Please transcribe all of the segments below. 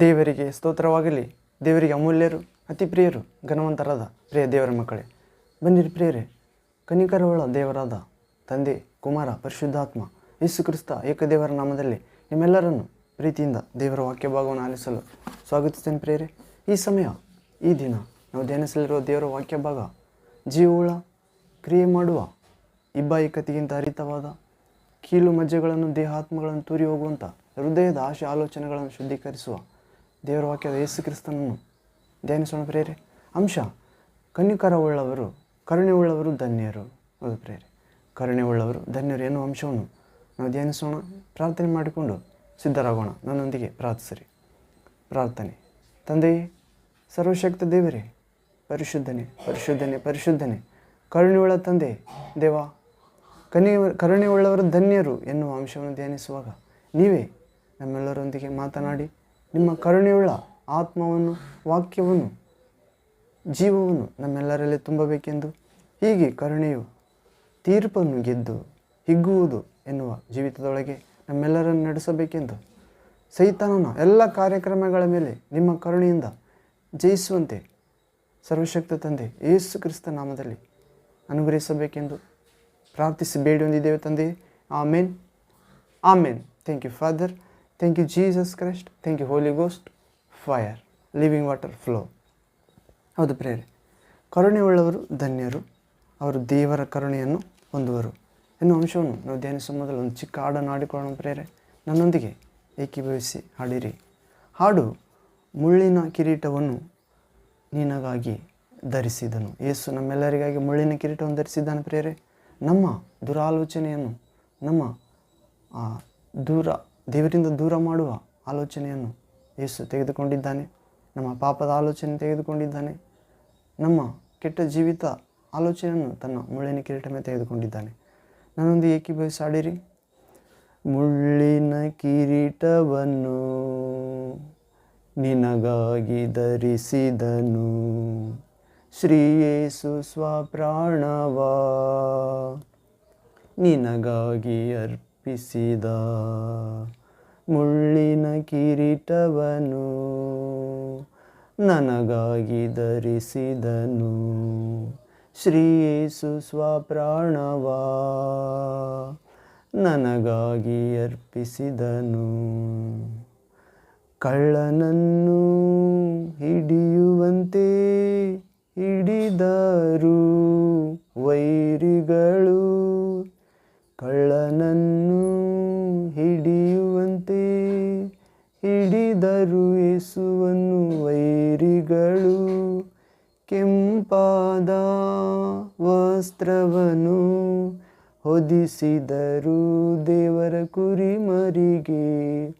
ದೇವರಿಗೆ ಸ್ತೋತ್ರವಾಗಲಿ. ದೇವರಿಗೆ ಅಮೂಲ್ಯರು ಅತಿ ಪ್ರಿಯರು ಘನವಂತರಾದ ಪ್ರಿಯ ದೇವರ ಮಕ್ಕಳೇ. ಬನ್ನಿರಿ ಪ್ರಿಯರೇ. ಕನಿಕರವುಳ್ಳ ದೇವರಾದ ತಂದೆ, ಕುಮಾರ, ಪರಿಶುದ್ಧಾತ್ಮ ಯೇಸು ಕ್ರಿಸ್ತ ಏಕದೇವರ ನಾಮದಲ್ಲಿ ನಿಮ್ಮೆಲ್ಲರನ್ನು ಪ್ರೀತಿಯಿಂದ ದೇವರ ವಾಕ್ಯ ಭಾಗವನ್ನು ಆಲಿಸಲು ಸ್ವಾಗತಿಸ್ತೇನೆ ಪ್ರಿಯರೇ. ಈ ಸಮಯ, ಈ ದಿನ ನಾವು ಧ್ಯಾನಿಸಲಿರುವ ದೇವರ ವಾಕ್ಯ ಭಾಗ ಜೀವಳ ಕ್ರಿಯೆ ಮಾಡುವ ಇಬ್ಬಾಯಿಕತೆಗಿಂತ ಹರಿತವಾದ ಕೀಲು ಮಜ್ಜೆಗಳನ್ನು, ದೇಹಾತ್ಮಗಳನ್ನು ತೂರಿ ಹೋಗುವಂಥ ಹೃದಯದ ಆಶೆ ಆಲೋಚನೆಗಳನ್ನು ಶುದ್ಧೀಕರಿಸುವ ದೇವರ ವಾಕ್ಯದ ಯೇಸು ಕ್ರಿಸ್ತನನ್ನು ಧ್ಯಾನಿಸೋಣ ಪ್ರೇರೆ ಅಂಶ ಕನ್ನಿಕರವುಳ್ಳವರು ಕರುಣೆಯುಳ್ಳವರು ಧನ್ಯರು. ಹೌದು ಪ್ರೇರೆ ಕರುಣೆಯುಳ್ಳವರು ಧನ್ಯರು ಎನ್ನುವ ಅಂಶವನ್ನು ನಾವು ಧ್ಯಾನಿಸೋಣ, ಪ್ರಾರ್ಥನೆ ಮಾಡಿಕೊಂಡು ಸಿದ್ಧರಾಗೋಣ. ನನ್ನೊಂದಿಗೆ ಪ್ರಾರ್ಥಿಸಿರಿ. ಪ್ರಾರ್ಥನೆ. ತಂದೆಯೇ ಸರ್ವಶಕ್ತ ದೇವರೇ, ಪರಿಶುದ್ಧನೆ ಪರಿಶುದ್ಧನೆ ಪರಿಶುದ್ಧನೆ. ಕರುಣೆಯುಳ್ಳ ತಂದೆ, ದೇವ ಕನಿ ಕರುಣೆಯುಳ್ಳವರು ಧನ್ಯರು ಎನ್ನುವ ಅಂಶವನ್ನು ಧ್ಯಾನಿಸುವಾಗ ನೀವೇ ನಮ್ಮೆಲ್ಲರೊಂದಿಗೆ ಮಾತನಾಡಿ ನಿಮ್ಮ ಕರುಣೆಯುಳ್ಳ ಆತ್ಮವನ್ನು, ವಾಕ್ಯವನ್ನು, ಜೀವವನ್ನು ನಮ್ಮೆಲ್ಲರಲ್ಲಿ ತುಂಬಬೇಕೆಂದು ಹೀಗೆ ಕರುಣೆಯು ತೀರ್ಪನ್ನು ಗೆದ್ದು ಹಿಗ್ಗುವುದು ಎನ್ನುವ ಜೀವಿತದೊಳಗೆ ನಮ್ಮೆಲ್ಲರನ್ನು ನಡೆಸಬೇಕೆಂದು ಸೈತಾನನ ಎಲ್ಲ ಕಾರ್ಯಕ್ರಮಗಳ ಮೇಲೆ ನಿಮ್ಮ ಕರುಣೆಯಿಂದ ಜಯಿಸುವಂತೆ ಸರ್ವಶಕ್ತ ತಂದೆ ಯೇಸು ಕ್ರಿಸ್ತ ನಾಮದಲ್ಲಿ ಅನುಗ್ರಹಿಸಬೇಕೆಂದು ಪ್ರಾರ್ಥಿಸಿ ಬೇಡಿ ಹೊಂದಿದ್ದೇವೆ ತಂದೆ amen. Amen. Thank you, father. Thank you Jesus Christ thank you Holy Ghost fire living water flow ಹೌದು ಪ್ರೇರೆ ಕರುಣೆಯುಳ್ಳವರು, ಧನ್ಯರು. ಅವರು ದೇವರ ಕರುಣೆಯನ್ನು ಹೊಂದುವರು. ಎನ್ನುವ ಅಂಶವನ್ನು ನಾವು ಧ್ಯಾನಿಸುವ ಮೊದಲು ಒಂದು ಚಿಕ್ಕ ಹಾಡನ್ನು ಹಾಡಿಕೊಳ್ಳೋಣ ಪ್ರೇರೆ ನನ್ನೊಂದಿಗೆ ಏಕೀಭವಿಸಿ ಹಾಡಿರಿ. ಹಾಡು ಮುಳ್ಳಿನ ಕಿರೀಟವನ್ನು ನಿನಗಾಗಿ ಧರಿಸಿದನು. ಯೇಸು ನಮ್ಮೆಲ್ಲರಿಗಾಗಿ ಮುಳ್ಳಿನ ಕಿರೀಟವನ್ನು ಧರಿಸಿದ್ದಾನೆ ಪ್ರೇರೆ ನಮ್ಮ ದುರಾಲೋಚನೆಯನ್ನು, ನಮ್ಮ ದೂರ ದೇವರಿಂದ ದೂರ ಮಾಡುವ ಆಲೋಚನೆಯನ್ನು ಯೇಸು ತೆಗೆದುಕೊಂಡಿದ್ದಾನೆ. ನಮ್ಮ ಪಾಪದ ಆಲೋಚನೆ ತೆಗೆದುಕೊಂಡಿದ್ದಾನೆ. ನಮ್ಮ ಕೆಟ್ಟ ಜೀವಿತ ಆಲೋಚನೆಯನ್ನು ತನ್ನ ಮುಳ್ಳಿನ ಕಿರೀಟ ಮೇಲೆ ತೆಗೆದುಕೊಂಡಿದ್ದಾನೆ. ನನ್ನೊಂದು ಏಕೆ ಬಯಸಾಡಿರಿ ಮುಳ್ಳಿನ ಕಿರೀಟವನ್ನು ನಿನಗಾಗಿ ಧರಿಸಿದನು. ಶ್ರೀಯೇಸು ಸ್ವಪ್ರಾಣವ. ನಿನಗಾಗಿ ಅರ್ಪಿಸಿದ ಮುಳ್ಳಿನ ಕಿರೀಟವನು ನನಗಾಗಿ ಧರಿಸಿದನು. ಶ್ರೀಯೇಸು ಸ್ವಪ್ರಾಣವ ನನಗಾಗಿ ಅರ್ಪಿಸಿದನು. ಕಳ್ಳನನ್ನು ಹಿಡಿಯುವಂತೆ ಹಿಡಿದರು ವೈರಿಗಳು. ಕಳ್ಳನನ್ನು ಹಿಡಿದರು ವೈರಿಗಳು. ಕೆಂಪಾದ ವಸ್ತ್ರವನು ಹೊದಿಸಿದರು ದೇವರ ಕುರಿಮರಿಗೆ.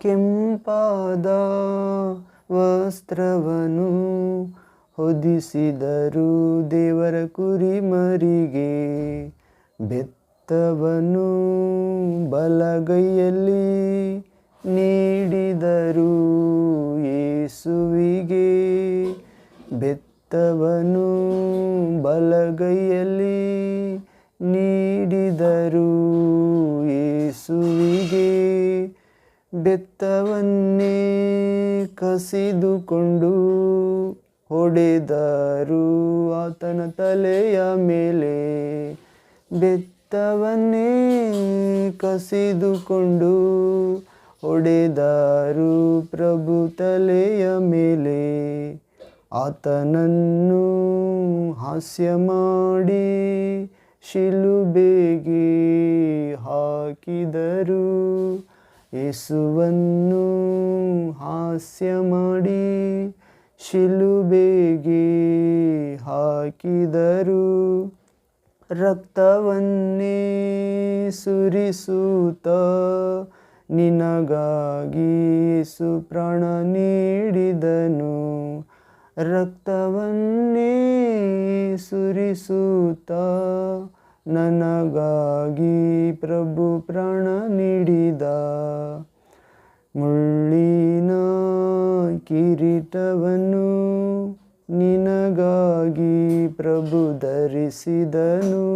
ಕೆಂಪಾದ ವಸ್ತ್ರವನು ಹೊದಿಸಿದರು ದೇವರ ಕುರಿಮರಿಗೆ. ಬೆತ್ತವನು ಬಲಗೈಯಲ್ಲಿ ನೀಡಿದರು ಯೇಸುವಿಗೆ. ಬೆತ್ತವನು ಬಲಗೈಯಲ್ಲಿ ನೀಡಿದರು ಯೇಸುವಿಗೆ. ಬೆತ್ತವನ್ನೇ ಕಸಿದುಕೊಂಡು ಹೊಡೆದರು ಆತನ ತಲೆಯ ಮೇಲೆ. ಬೆತ್ತವನ್ನೇ ಕಸಿದುಕೊಂಡು ಹೊಡೆದರು ಪ್ರಭು ತಲೆಯ ಮೇಲೆ. ಆತನನ್ನು ಹಾಸ್ಯ ಮಾಡಿ ಶಿಲುಬೆಗೆ ಹಾಕಿದರು. ಯೇಸುವನ್ನು ಹಾಸ್ಯ ಮಾಡಿ ಶಿಲುಬೆಗೆ ಹಾಕಿದರು. ರಕ್ತವನ್ನೇ ಸುರಿಸುತ್ತ ನಿನಗಾಗಿ ಯೇಸು ಪ್ರಾಣ ನೀಡಿದನು. ರಕ್ತವನ್ನೇ ಸುರಿಸುತ್ತ ನನಗಾಗಿ ಪ್ರಭು ಪ್ರಾಣ ನೀಡಿದ. ಮುಳ್ಳಿನ ಕಿರೀಟವನ್ನು ನಿನಗಾಗಿ ಪ್ರಭು ಧರಿಸಿದನು.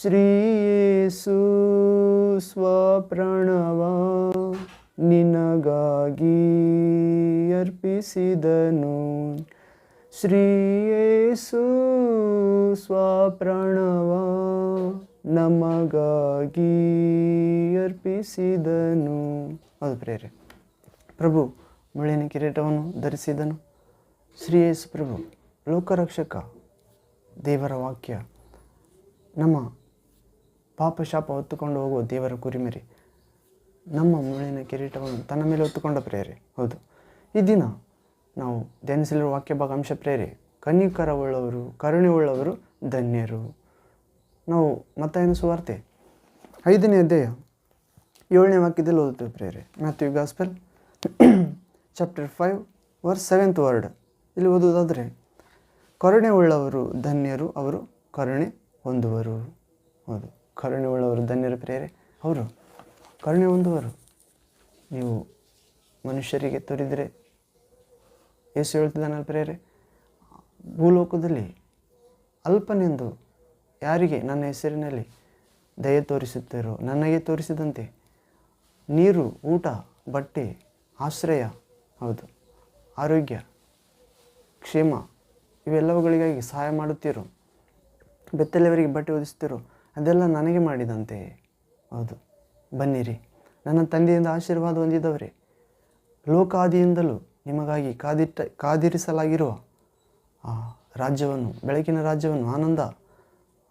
ಶ್ರೀಯೇಸು ಸ್ವಪ್ರಣವ ನಿನಗಾಗಿ ಅರ್ಪಿಸಿದನು. ಶ್ರೀಯೇಸು ಸ್ವಪ್ರಣವ ನಮಗಾಗಿ ಅರ್ಪಿಸಿದನು. ಅದು ಪ್ರೇರೆ ಪ್ರಭು ಮುಳ್ಳಿನ ಕಿರೀಟವನ್ನು ಧರಿಸಿದನು. ಶ್ರೀಯೇಸು ಪ್ರಭು, ಲೋಕರಕ್ಷಕ ದೇವರ ವಾಕ್ಯ ನಮ್ಮ ಪಾಪ ಶಾಪ ಹೊತ್ತುಕೊಂಡು ಹೋಗುವ ದೇವರ ಕುರಿಮರಿ. ನಮ್ಮ ಮುಳ್ಳಿನ ಕಿರೀಟವನ್ನು ತನ್ನ ಮೇಲೆ ಹೊತ್ತುಕೊಂಡ ಪ್ರೇರೆ ಹೌದು. ಈ ದಿನ ನಾವು ಧ್ಯಾನಿಸಲಿರುವ ವಾಕ್ಯ ಭಾಗ ಅಂಶ ಪ್ರೇರೆ ಕನಿಕರವುಳ್ಳವರು ಕರುಣೆ ಉಳ್ಳವರು ಧನ್ಯರು. ನಾವು ಮತ್ತಾಯನ ಸುವಾರ್ತೆ ಐದನೇ ಅಧ್ಯಾಯ ಏಳನೇ ವಾಕ್ಯದಲ್ಲಿ ಓದುತ್ತೇವೆ ಪ್ರೇರೆ Matthew gospel chapter five, verse seventh word. ಇಲ್ಲಿ ಓದುವುದಾದರೆ ಕರುಣೆ ಉಳ್ಳವರು ಧನ್ಯರು, ಅವರು ಕರುಣೆ ಹೊಂದುವರು. ಹೌದು. ಕರುಣೆ ಉಳ್ಳವರು ಧನ್ಯರ ಪ್ರೇರೆ ಅವರು ಕರುಣೆ ಹೊಂದುವರು. ನೀವು ಮನುಷ್ಯರಿಗೆ ತೋರಿದರೆ ಯೇಸು ಹೇಳ್ತಿದ್ದಾನಲ್ಲ ಪ್ರೇರೆ ಭೂಲೋಕದಲ್ಲಿ ಅಲ್ಪನೆಂದು ಯಾರಿಗೆ ನನ್ನ ಹೆಸರಿನಲ್ಲಿ ದಯೆ ತೋರಿಸುತ್ತೀರೋ, ನನಗೆ ತೋರಿಸಿದಂತೆ ನೀರು, ಊಟ, ಬಟ್ಟೆ, ಆಶ್ರಯ, ಹೌದು, ಆರೋಗ್ಯ, ಕ್ಷೇಮ ಇವೆಲ್ಲವುಗಳಿಗಾಗಿ ಸಹಾಯ ಮಾಡುತ್ತೀರೋ, ಬೆತ್ತಲೆಯವರಿಗೆ ಬಟ್ಟೆ ಒದಿಸ್ತಿರೋ ಅದೆಲ್ಲ ನನಗೆ ಮಾಡಿದಂತೆ. ಹೌದು. ಬನ್ನಿರಿ. ನನ್ನ ತಂದೆಯಿಂದ ಆಶೀರ್ವಾದ ಹೊಂದಿದವರೇ. ಲೋಕಾದಿಯಿಂದಲೂ ನಿಮಗಾಗಿ ಕಾದಿಟ್ಟ, ಕಾದಿರಿಸಲಾಗಿರುವ ಆ ರಾಜ್ಯವನ್ನು, ಬೆಳಕಿನ ರಾಜ್ಯವನ್ನು, ಆನಂದ,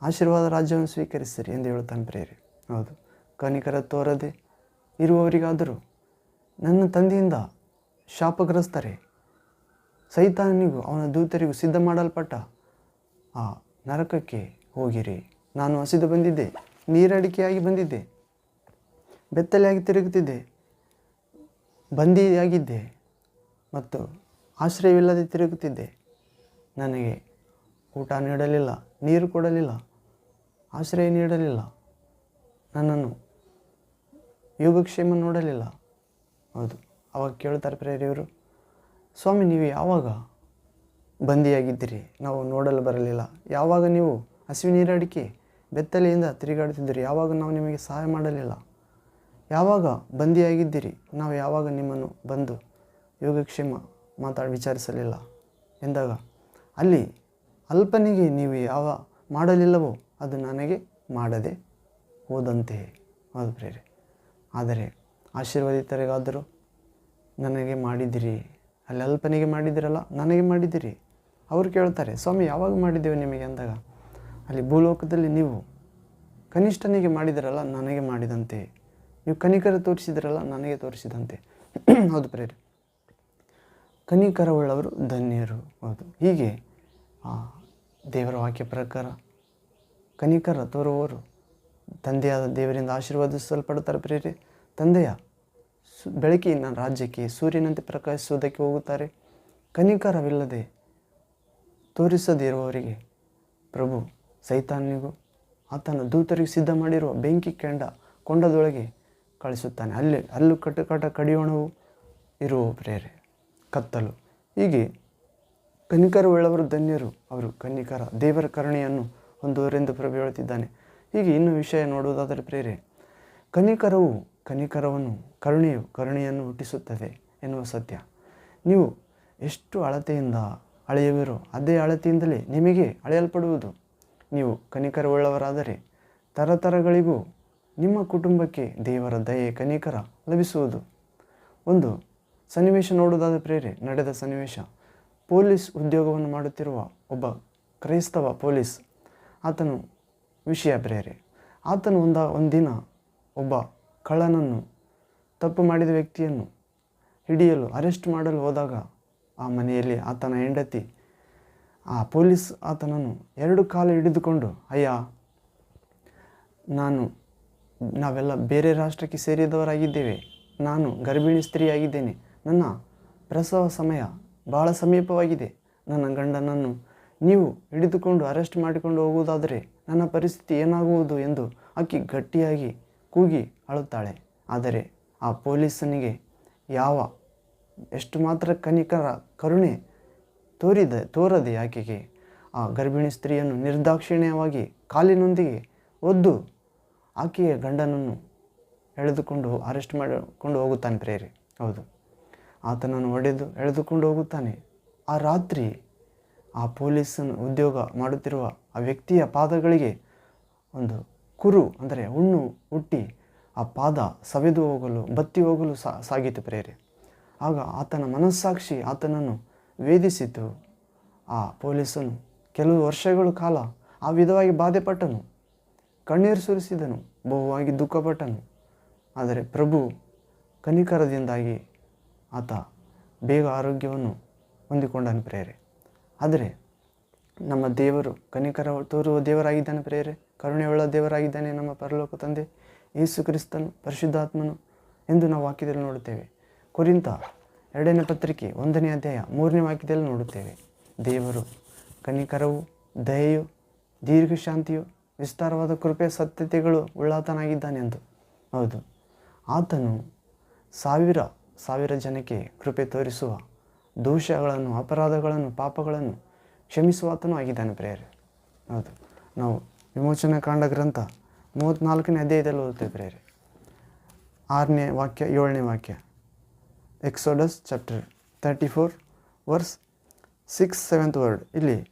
ಆಶೀರ್ವಾದ ರಾಜ್ಯವನ್ನು ಸ್ವೀಕರಿಸಿರಿ ಎಂದು ಹೇಳುತ್ತಾನೆ ಪ್ರೇರಿ ಹೌದು. ಕನಿಕರ ತೋರದೆ ಇರುವವರಿಗಾದರೂ ನನ್ನ ತಂದೆಯಿಂದ ಶಾಪಗ್ರಸ್ತರೇ, ಸೈತಾನಿಗೂ ಅವನ ದೂತರಿಗೂ ಸಿದ್ಧ ಮಾಡಲ್ಪಟ್ಟ ಆ ನರಕಕ್ಕೆ ಹೋಗಿರಿ. ನಾನು ಹಸಿದು ಬಂದಿದ್ದೆ, ನೀರಡಿಕೆಯಾಗಿ ಬಂದಿದ್ದೆ, ಬೆತ್ತಲೆಯಾಗಿ ತಿರುಗುತ್ತಿದ್ದೆ, ಬಂದಿಯಾಗಿದ್ದೆ ಮತ್ತು ಆಶ್ರಯವಿಲ್ಲದೆ ತಿರುಗುತ್ತಿದ್ದೆ. ನನಗೆ ಊಟ ನೀಡಲಿಲ್ಲ, ನೀರು ಕೊಡಲಿಲ್ಲ, ಆಶ್ರಯ ನೀಡಲಿಲ್ಲ, ನನ್ನನ್ನು ಯೋಗಕ್ಷೇಮ ನೋಡಲಿಲ್ಲ. ಹೌದು, ಅವಾಗ ಕೇಳ್ತಾರೆ ಪ್ರೇರಿಯವರು ಸ್ವಾಮಿ, ನೀವು ಯಾವಾಗ ಬಂದಿಯಾಗಿದ್ದೀರಿ? ನಾವು ನೋಡಲು ಬರಲಿಲ್ಲ. ಯಾವಾಗ ನೀವು ಹಸಿವಿ ನೀರಡಿಕೆ ಬೆತ್ತಲೆಯಿಂದ ತಿರುಗಾಡುತ್ತಿದ್ದೀರಿ ಯಾವಾಗ ನಾವು ನಿಮಗೆ ಸಹಾಯ ಮಾಡಲಿಲ್ಲ? ಯಾವಾಗ ಬಂದಿಯಾಗಿದ್ದೀರಿ? ನಾವು ಯಾವಾಗ ನಿಮ್ಮನ್ನು ಬಂದು ಯೋಗಕ್ಷೇಮ ಮಾತಾಡಿ ವಿಚಾರಿಸಲಿಲ್ಲ? ಎಂದಾಗ, ಅಲ್ಲಿ ಅಲ್ಪನಿಗೆ ನೀವು ಯಾವ ಮಾಡಲಿಲ್ಲವೋ ಅದು ನನಗೆ ಮಾಡದೆ ಹೋದಂತೆ ಹೌದು ಪ್ರೇರಿ ಆದರೆ ಆಶೀರ್ವಾದಿತರಿಗಾದರೂ ನನಗೆ ಮಾಡಿದಿರಿ ಅಲ್ಲಿ ಅಲ್ಪನಿಗೆ ಮಾಡಿದಿರಲ್ಲ ನನಗೆ ಮಾಡಿದಿರಿ ಅವರು ಕೇಳ್ತಾರೆ, ಸ್ವಾಮಿ, ಯಾವಾಗ ಮಾಡಿದ್ದೇವೆ ನಿಮಗೆ? ಅಂದಾಗ ಅಲ್ಲಿ ಭೂಲೋಕದಲ್ಲಿ ನೀವು ಕನಿಷ್ಠನಿಗೆ ಮಾಡಿದಿರಲ್ಲ, ನನಗೆ ಮಾಡಿದಂತೆ. ನೀವು ಕನಿಕರ ತೋರಿಸಿದಿರಲ್ಲ, ನನಗೆ ತೋರಿಸಿದಂತೆ. ಹೌದು ಪ್ರೇರಿ ಕನಿಕರವುಳ್ಳವರು ಧನ್ಯರು. ಹೌದು. ಹೀಗೆ ದೇವರ ವಾಕ್ಯ ಪ್ರಕಾರ ಕನಿಕರ ತೋರುವವರು ತಂದೆಯಾದ ದೇವರಿಂದ ಆಶೀರ್ವಾದಿಸಲ್ಪಡ್ತಾರೆ ಪ್ರೇರಿ ತಂದೆಯ ಸು, ಬೆಳಕಿನ ರಾಜ್ಯಕ್ಕೆ, ಸೂರ್ಯನಂತೆ ಪ್ರಕಾಶಿಸುವುದಕ್ಕೆ ಹೋಗುತ್ತಾರೆ. ಕನಿಕರವಿಲ್ಲದೆ ತೋರಿಸದಿರುವವರಿಗೆ ಪ್ರಭು ಸೈತಾನಿಗೂ ಆತನ ದೂತರಿಗೆ ಸಿದ್ಧ ಮಾಡಿರುವ ಬೆಂಕಿ ಕೆಂಡ ಕೊಂಡದೊಳಗೆ ಕಳಿಸುತ್ತಾನೆ. ಅಲ್ಲಿ, ಅಲ್ಲು ಕಟಕಟ ಕಡಿಯೋಣವು ಇರುವ ಪ್ರೇರೆ, ಕತ್ತಲು. ಹೀಗೆ ಕನಿಕರವುಳ್ಳವರು ಧನ್ಯರು. ಅವರು ಕನ್ನಿಕರ ದೇವರ ಕರುಣೆಯನ್ನು ಹೊಂದುವರೆಂದು ಪ್ರಭು ಹೇಳುತ್ತಿದ್ದಾನೆ. ಹೀಗೆ ಇನ್ನು ವಿಷಯ ನೋಡುವುದಾದರೆ ಪ್ರೇರೆ, ಕನಿಕರವು, ಕನಿಕರವನ್ನು, ಕರುಣೆಯು ಕರುಣೆಯನ್ನು ಹುಟ್ಟಿಸುತ್ತದೆ ಎನ್ನುವ ಸತ್ಯ. ನೀವು ಎಷ್ಟು ಅಳತೆಯಿಂದ ಅಳೆಯುವಿರೋ, ಅದೇ ಅಳತೆಯಿಂದಲೇ ನಿಮಗೆ ಅಳೆಯಲ್ಪಡುವುದು. ನೀವು ಕನಿಕರವುಳ್ಳವರಾದರೆ ತರತರಗಳಿಗೂ ನಿಮ್ಮ ಕುಟುಂಬಕ್ಕೆ ದೇವರ ದಯೆ ಕನಿಕರ ಲಭಿಸುವುದು. ಒಂದು, ಸನ್ನಿವೇಶ ನೋಡುವುದಾದ ಪ್ರೇರೆ, ನಡೆದ ಸನ್ನಿವೇಶ. ಪೊಲೀಸ್ ಉದ್ಯೋಗವನ್ನು ಮಾಡುತ್ತಿರುವ ಒಬ್ಬ ಕ್ರೈಸ್ತವ ಪೊಲೀಸ್, ಆತನು ವಿಷಯ ಪ್ರೇರೆ. ಆತನು ಒಂದ, ಒಂದಿನ ಒಬ್ಬ ಕಳ್ಳನನ್ನು, ತಪ್ಪು ಮಾಡಿದ ವ್ಯಕ್ತಿಯನ್ನು ಹಿಡಿಯಲು, ಅರೆಸ್ಟ್ ಮಾಡಲು ಹೋದಾಗ ಆ ಮನೆಯಲ್ಲಿ ಆತನ ಹೆಂಡತಿ ಆ ಪೊಲೀಸ್ ಆತನನ್ನು ಎರಡು ಕಾಲು ಹಿಡಿದುಕೊಂಡು, ಅಯ್ಯ, ನಾನು, ನಾವೆಲ್ಲ ಬೇರೆ ರಾಷ್ಟ್ರಕ್ಕೆ ಸೇರಿದವರಾಗಿದ್ದೇವೆ. ನಾನು ಗರ್ಭಿಣಿ ಸ್ತ್ರೀಯಾಗಿದ್ದೇನೆ. ನನ್ನ ಪ್ರಸವ ಸಮಯ ಭಾಳ ಸಮೀಪವಾಗಿದೆ. ನನ್ನ ಗಂಡನನ್ನು ನೀವು ಹಿಡಿದುಕೊಂಡು ಅರೆಸ್ಟ್ ಮಾಡಿಕೊಂಡು ಹೋಗುವುದಾದರೆ ನನ್ನ ಪರಿಸ್ಥಿತಿ ಏನಾಗುವುದು? ಎಂದು ಆಕೆ ಗಟ್ಟಿಯಾಗಿ ಕೂಗಿ ಅಳುತ್ತಾಳೆ. ಆದರೆ ಆ ಪೊಲೀಸನಿಗೆ ಯಾವ, ಎಷ್ಟು ಮಾತ್ರ ಕನಿಕರ ಕರುಣೆ ತೋರಿದ, ತೋರದೆ ಆಕೆಗೆ ಆ ಗರ್ಭಿಣಿ ಸ್ತ್ರೀಯನ್ನು ನಿರ್ದಾಕ್ಷಿಣ್ಯವಾಗಿ ಕಾಲಿನೊಂದಿಗೆ ಒದ್ದು ಆಕೆಯ ಗಂಡನನ್ನು ಎಳೆದುಕೊಂಡು ಅರೆಸ್ಟ್ ಮಾಡಿಕೊಂಡು ಹೋಗುತ್ತಾನೆ ಪ್ರೇರಿ ಹೌದು. ಆತನನ್ನು ಒಡೆದು ಎಳೆದುಕೊಂಡು ಹೋಗುತ್ತಾನೆ. ಆ ರಾತ್ರಿ ಆ ಪೊಲೀಸನ್ನು ಉದ್ಯೋಗ ಮಾಡುತ್ತಿರುವ ಆ ವ್ಯಕ್ತಿಯ ಪಾದಗಳಿಗೆ ಒಂದು ಕುರು, ಅಂದರೆ ಹುಣ್ಣು ಹುಟ್ಟಿ ಆ ಪಾದ ಸವೆದು ಹೋಗಲು, ಬತ್ತಿ ಹೋಗಲು ಸಾಗಿತು ಪ್ರೇರೆ ಆಗ ಆತನ ಮನಸ್ಸಾಕ್ಷಿ ಆತನನ್ನು ವೇದಿಸಿತು ಆ ಪೊಲೀಸನು ಕೆಲವು ವರ್ಷಗಳ ಕಾಲ ಆ ವಿಧವಾಗಿ ಬಾಧೆಪಟ್ಟನು. ಕಣ್ಣೀರು ಸುರಿಸಿದನು, ಬಹುವಾಗಿ ದುಃಖಪಟ್ಟನು. ಆದರೆ ಪ್ರಭು ಕನಿಕರದಿಂದಾಗಿ ಆತ ಬೇಗ ಆರೋಗ್ಯವನ್ನು ಹೊಂದಿಕೊಂಡನು ಪ್ರೇರೆ ಆದರೆ ನಮ್ಮ ದೇವರು ಕನಿಕರ ತೋರುವ ದೇವರಾಗಿದ್ದಾನೆ ಪ್ರೇರೆ ಕರುಣೆಯುಳ್ಳ ದೇವರಾಗಿದ್ದಾನೆ ನಮ್ಮ ಪರಲೋಕ ತಂದೆ. ಯೇಸು ಕ್ರಿಸ್ತನು, ಪರಿಶುದ್ಧಾತ್ಮನು ಎಂದು ನಾವು ವಾಕ್ಯದಲ್ಲಿ ನೋಡುತ್ತೇವೆ. ಕುರಿತ ಎರಡನೇ ಪತ್ರಿಕೆ, ಒಂದನೇ ಅಧ್ಯಾಯ, ಮೂರನೇ ವಾಕ್ಯದಲ್ಲಿ ನೋಡುತ್ತೇವೆ. ದೇವರು, ಕನಿಕರವು, ದಯೆಯು, ದೀರ್ಘಶಾಂತಿಯು, ವಿಸ್ತಾರವಾದ ಕೃಪೆ ಸತ್ಯತೆಗಳು ಉಳ್ಳಾತನಾಗಿದ್ದಾನೆ ಎಂದು. ಹೌದು, ಆತನು ಸಾವಿರ ಸಾವಿರ ಜನಕ್ಕೆ ಕೃಪೆ ತೋರಿಸುವ, ದೋಷಗಳನ್ನು, ಅಪರಾಧಗಳನ್ನು, ಪಾಪಗಳನ್ನು ಕ್ಷಮಿಸುವಾತನೂ ಆಗಿದ್ದಾನೆ ಪ್ರೇರೇ ಹೌದು, ನಾವು ವಿಮೋಚನಾ ಕಾಂಡ ಗ್ರಂಥ ಮೂವತ್ತ್ನಾಲ್ಕನೇ ಅಧ್ಯಾಯದಲ್ಲಿ ಓದುತ್ತೇವೆ ಪ್ರೇರೆ ಆರನೇ ವಾಕ್ಯ, ಏಳನೇ ವಾಕ್ಯ. Exodus chapter thirty four verse six seventh word ಇಲ್ಲಿ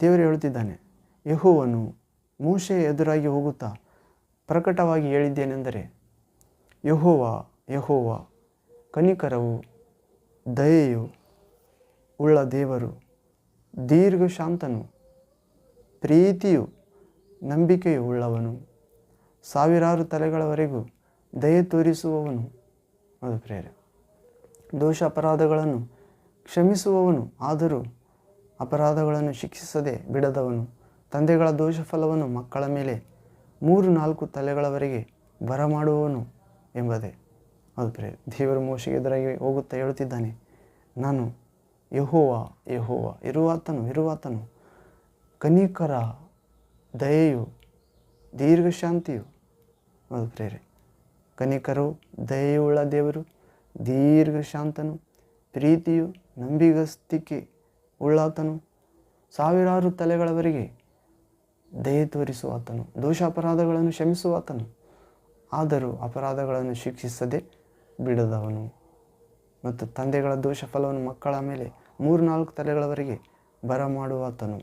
ದೇವರು ಹೇಳುತ್ತಿದ್ದಾನೆ, ಯಹೋವನು ಮೂಷೆ ಎದುರಾಗಿ ಹೋಗುತ್ತಾ ಪ್ರಕಟವಾಗಿ ಹೇಳಿದ್ದೇನೆಂದರೆ, ಯಹೋವ ಯಹೋವ, ಕನಿಕರವು ದಯೆಯು ಉಳ್ಳ ದೇವರು ದೀರ್ಘ ಶಾಂತನು ಪ್ರೀತಿಯು ನಂಬಿಕೆಯು ಉಳ್ಳವನು. ಸಾವಿರಾರು ತಲೆಗಳವರೆಗೂ ದಯೆ ತೋರಿಸುವವನು. ಅದು ಪ್ರೇರೆ ದೋಷ ಅಪರಾಧಗಳನ್ನು ಕ್ಷಮಿಸುವವನು, ಆದರೂ ಅಪರಾಧಗಳನ್ನು ಶಿಕ್ಷಿಸದೆ ಬಿಡದವನು. ತಂದೆಗಳ ದೋಷ ಫಲವನ್ನು ಮಕ್ಕಳ ಮೇಲೆ ಮೂರು ನಾಲ್ಕು ತಲೆಗಳವರೆಗೆ ಬರಮಾಡುವವನು ಎಂಬುದೇ. ಅದು ಪ್ರೇ ದೇವರು ಮೋಶಿಗೆ ಎದುರಾಗಿ ಹೋಗುತ್ತಾ ಹೇಳುತ್ತಿದ್ದಾನೆ, ನಾನು ಯಹೋವ ಯಹೋವ, ಇರುವಾತನು ಇರುವಾತನು, ಕನಿಕರ ದಯೆಯು, ದೀರ್ಘಶಾಂತಿಯು. ಅದು ಪ್ರೇರೆ ಕನಿಕರು ದಯೆಯುಳ್ಳ ದೇವರು ದೀರ್ಘಶಾಂತನು, ಪ್ರೀತಿಯು ನಂಬಿಗಸ್ತಿಕೆ ಉಳ್ಳಾತನು. ಸಾವಿರಾರು ತಲೆಗಳವರೆಗೆ ದಯೆ ತೋರಿಸುವಾತನು ದೋಷ ಅಪರಾಧಗಳನ್ನು ಕ್ಷಮಿಸುವಾತನು. ಆದರೂ ಅಪರಾಧಗಳನ್ನು ಶಿಕ್ಷಿಸದೆ ಬಿಡದವನು. ಮತ್ತು ತಂದೆಗಳ ದೋಷ ಫಲವನ್ನು ಮಕ್ಕಳ ಮೇಲೆ ಮೂರು ನಾಲ್ಕು ತಲೆಗಳವರೆಗೆ ಬರಮಾಡುವಾತನು